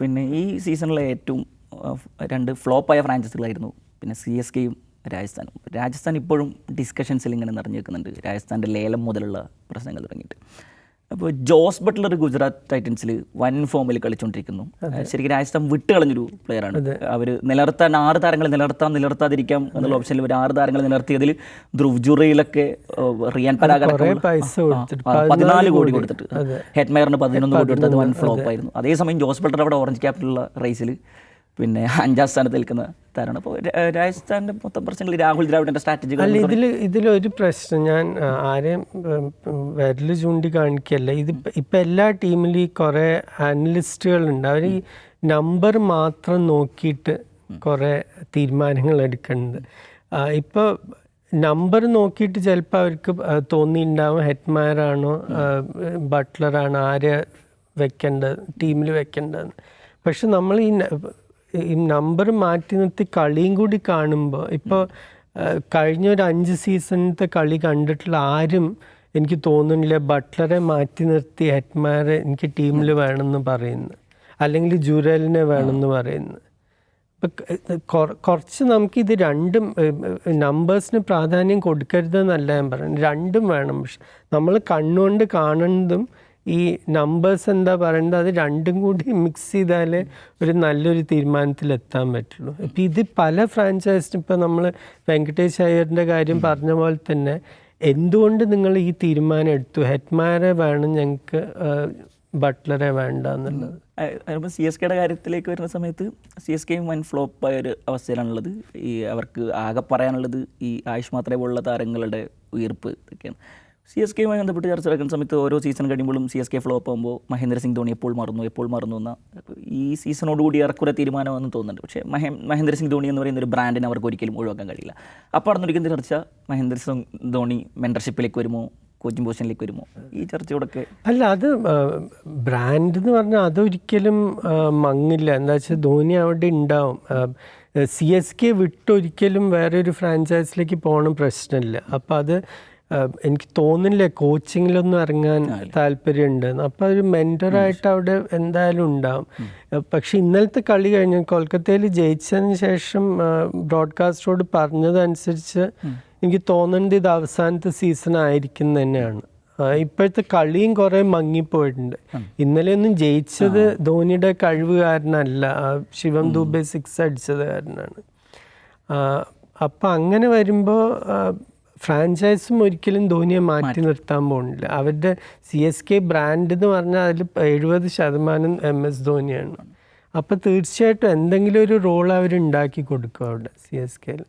പിന്നെ ഈ സീസണിലെ ഏറ്റവും രണ്ട് ഫ്ലോപ്പായ ഫ്രാഞ്ചൈസികളായിരുന്നു. പിന്നെ സി എസ് കെയും രാജസ്ഥാനും. രാജസ്ഥാൻ ഇപ്പോഴും ഡിസ്കഷൻസിൽ ഇങ്ങനെ നിറഞ്ഞു നിൽക്കുന്നുണ്ട്. രാജസ്ഥാന്റെ ലേലം മുതലുള്ള പ്രശ്നങ്ങൾ തുടങ്ങിയിട്ട്. അപ്പോൾ ജോസ് ബട്ട്ലർ ഗുജറാത്ത് ടൈറ്റൻസിൽ വൻ ഫോമിൽ കളിച്ചുകൊണ്ടിരിക്കുന്നു. ശരിക്കും രാജസ്ഥാൻ വിട്ട് കളഞ്ഞൊരു പ്ലെയറാണ് അവർ നിലനിർത്താൻ ആറ് താരങ്ങൾ നിലനിർത്താൻ നിലനിർത്താതിരിക്കാം എന്നുള്ള ഓപ്ഷനിൽ ഒരു ആറ് താരങ്ങൾ നിലനിർത്തിയതിൽ ധ്രുവ് ജുറയിലൊക്കെ റിയാൻ പതിനാല് കോടി കൊടുത്തിട്ട്. ഹെഡ്മയറിന് പതിനൊന്ന് കോടി കൊടുത്തത് വൻ ഫ്ലോപ്പ് ആയിരുന്നു. അതേസമയം ജോസ് ബട്ട്ലർ അവിടെ ഓറഞ്ച് ക്യാപിറ്റലുള്ള റേസിൽ പിന്നെ അഞ്ചാം സ്ഥാനത്ത് നിൽക്കുന്ന താരമാണ് അപ്പോൾ രാജസ്ഥാന്റെ മൊത്തം പ്രശ്നങ്ങൾ രാഹുൽ ദ്രാവിഡിന്റെ സ്ട്രാറ്റജി അല്ല ഇതിൽ ഇതിലൊരു പ്രശ്നം ഞാൻ ആരെയും വിരൽ ചൂണ്ടി കാണിക്കല്ല ഇത് ഇപ്പം എല്ലാ ടീമിലും ഈ കുറേ അനലിസ്റ്റുകളുണ്ട്. അവർ ഈ നമ്പർ മാത്രം നോക്കിയിട്ട് കുറേ തീരുമാനങ്ങൾ എടുക്കുന്നത് ഇപ്പോൾ നമ്പർ നോക്കിയിട്ട് ചിലപ്പോൾ അവർക്ക് തോന്നിയിട്ടുണ്ടാവും. ഹെഡ്മാരാണോ ബട്ട്ലറാണോ ആരെ വെക്കേണ്ടത് ടീമിൽ വെക്കേണ്ടതെന്ന്. പക്ഷെ നമ്മൾ ഈ ഈ നമ്പർ മാറ്റി നിർത്തി കളിയും കൂടി കാണുമ്പോൾ ഇപ്പോൾ കഴിഞ്ഞ ഒരു അഞ്ച് സീസണത്തെ കളി കണ്ടിട്ടുള്ള ആരും എനിക്ക് തോന്നുന്നില്ല ബട്ട്ലറെ മാറ്റി നിർത്തി ഹെഡ്മാരെ എനിക്ക് ടീമിൽ വേണമെന്ന് പറയുന്നു. അല്ലെങ്കിൽ ജുരലിനെ വേണമെന്ന് പറയുന്നു. കുറച്ച് നമുക്ക് ഇത് രണ്ടും നമ്പേഴ്സിന് പ്രാധാന്യം കൊടുക്കരുതെന്നല്ല ഞാൻ പറയുന്നത്. രണ്ടും വേണം. പക്ഷെ നമ്മൾ കണ്ണുകൊണ്ട് കാണുന്നതും ഈ നമ്പേഴ്സ് എന്താ പറയുന്നത് അത് രണ്ടും കൂടി മിക്സ് ചെയ്താലേ ഒരു നല്ലൊരു തീരുമാനത്തിൽ എത്താൻ പറ്റുള്ളൂ. ഇപ്പം ഇത് പല ഫ്രാഞ്ചൈസിനും ഇപ്പം നമ്മൾ വെങ്കടേഷ് അയ്യറിന്റെ കാര്യം പറഞ്ഞ പോലെ തന്നെ എന്തുകൊണ്ട് നിങ്ങൾ ഈ തീരുമാനം എടുത്തു? ഹെഡ്മാരെ വേണം ഞങ്ങൾക്ക് ബട്ട്ലറെ വേണ്ട എന്നുള്ളത്. അതിപ്പോൾ സി എസ് കെയുടെ കാര്യത്തിലേക്ക് വരുന്ന സമയത്ത് സി എസ് കെയും വൻ ഫ്ലോപ്പ് ആയ ഒരു അവസ്ഥയിലാണുള്ളത്. ഈ അവർക്ക് ആകെ പറയാനുള്ളത് ഈ ആയുഷ് മാത്രമേ പോലുള്ള താരങ്ങളുടെ ഉയർപ്പ് ഇതൊക്കെയാണ്. സി എസ് കെയുമായി ബന്ധപ്പെട്ട് ചർച്ച നടക്കുന്ന സമയത്ത് ഓരോ സീസൺ കഴിയുമ്പോഴും സി എസ് കെ ഫ്ലോപ്പ് ആകുമ്പോൾ മഹേന്ദ്ര സിംഗ് ധോണി എപ്പോൾ മറന്നു എപ്പോൾ മറന്നു എന്ന ഈ സീസണോടുകൂടി ഏറെക്കുറെ തീരുമാനമെന്ന് തോന്നുന്നുണ്ട്. പക്ഷേ മഹേ മഹേന്ദ്ര സിംഗ് ധോണി എന്ന് പറയുന്ന ഒരു ബ്രാൻഡിനെ അവർക്ക് ഒരിക്കലും ഒഴിവാക്കാൻ കഴിയില്ല. അപ്പോൾ നടന്നിരിക്കുന്ന ചർച്ച മഹേന്ദ്ര സിംഗ് ധോണി മെന്റർഷിപ്പിലേക്ക് വരുമോ കോച്ചിങ് പൊസിഷനിലേക്ക് വരുമോ? ഈ ചർച്ചയോടൊക്കെ അല്ല അത് ബ്രാൻഡ് എന്ന് പറഞ്ഞാൽ അതൊരിക്കലും മങ്ങില്ല. എന്താ വെച്ചാൽ ധോണി അവിടെ ഉണ്ടാവും. സി എസ് കെ വിട്ടൊരിക്കലും വേറെ ഒരു ഫ്രാഞ്ചൈസിലേക്ക് പോകണം പ്രശ്നമില്ല. അപ്പോൾ അത് എനിക്ക് തോന്നുന്നില്ല കോച്ചിങ്ങിലൊന്നും ഇറങ്ങാൻ താല്പര്യമുണ്ട്. അപ്പോൾ ഒരു മെന്ററായിട്ട് അവിടെ എന്തായാലും ഉണ്ടാവും. പക്ഷെ ഇന്നലത്തെ കളി കഴിഞ്ഞ്. കൊൽക്കത്തയിൽ ജയിച്ചതിന് ശേഷം ബ്രോഡ്കാസ്റ്ററോട് പറഞ്ഞതനുസരിച്ച് എനിക്ക് തോന്നുന്നത് ഇത് അവസാനത്തെ സീസൺ ആയിരിക്കും തന്നെയാണ്. ഇപ്പോഴത്തെ കളിയും കുറെ മങ്ങിപ്പോയിട്ടുണ്ട്. ഇന്നലെയൊന്നും ജയിച്ചത് ധോണിയുടെ കഴിവ് കാരണമല്ല. ശിവം ദുബെ സിക്സ് അടിച്ചത് കാരണമാണ്. അപ്പം അങ്ങനെ വരുമ്പോൾ ഫ്രാഞ്ചൈസും ഒരിക്കലും ധോനിയെ മാറ്റി നിർത്താൻ പോകുന്നില്ല അവരുടെ സി എസ് കെ ബ്രാൻഡ് എന്ന് പറഞ്ഞാൽ അതിൽ എഴുപത് ശതമാനം എം എസ് ധോനിയാണ്. അപ്പോൾ തീർച്ചയായിട്ടും എന്തെങ്കിലും ഒരു റോൾ അവർ ഉണ്ടാക്കി കൊടുക്കും അവിടെ സി എസ് കെയിൽ